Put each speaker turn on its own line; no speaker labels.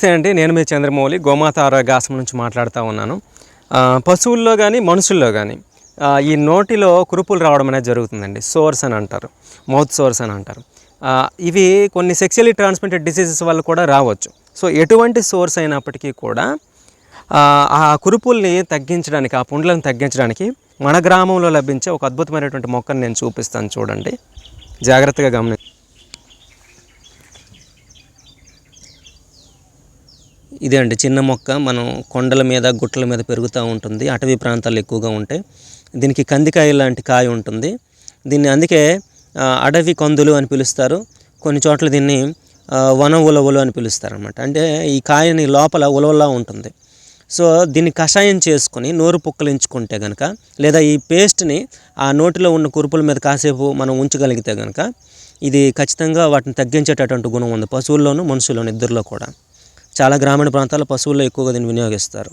నమస్తే అండి. నేను మీ చంద్రమౌళి. గోమాత ఆరోగ్య ఆశ్రమం నుంచి మాట్లాడుతూ ఉన్నాను. పశువుల్లో కానీ మనుషుల్లో కానీ ఈ నోటిలో కురుపులు రావడం అనేది జరుగుతుందండి. సోర్స్ అని అంటారు. మౌత్ సోర్స్ అని అంటారు. ఇవి కొన్ని సెక్చువల్లీ ట్రాన్స్మిటెడ్ డిసీజెస్ వల్ల కూడా రావచ్చు. సో ఎటువంటి సోర్స్ అయినప్పటికీ కూడా ఆ, కురుపుల్ని తగ్గించడానికి ఆ పుండ్లను తగ్గించడానికి మన గ్రామంలో లభించే ఒక అద్భుతమైనటువంటి మొక్కను నేను చూపిస్తాను చూడండి. జాగ్రత్తగా గమనించండి. ఇదే అండి చిన్న మొక్క మనం కొండల మీద గుట్టల మీద పెరుగుతూ ఉంటుంది. అటవీ ప్రాంతాలు ఎక్కువగా ఉంటాయి. దీనికి కందికాయ లాంటి కాయ ఉంటుంది. దీన్ని అందుకే అడవి కందులు అని పిలుస్తారు. కొన్ని చోట్ల దీన్ని వన ఉలవలు అని పిలుస్తారు అనమాట అంటే ఈ కాయని లోపల ఉలవలా ఉంటుంది. సో దీన్ని కషాయం చేసుకొని నోరు పుక్కలించుకుంటే కనుక లేదా ఈ పేస్ట్ని ఆ నోటిలో ఉన్న కురుపుల మీద కాసేపు మనం ఉంచగలిగితే కనుక ఇది ఖచ్చితంగా వాటిని తగ్గించేటటువంటి గుణం ఉంది పశువుల్లోనూ మనుషుల్లోనూ ఇద్దరిలో కూడా. చాలా గ్రామీణ ప్రాంతాల్లో పశువుల్లో ఎక్కువగా దీన్ని వినియోగిస్తారు.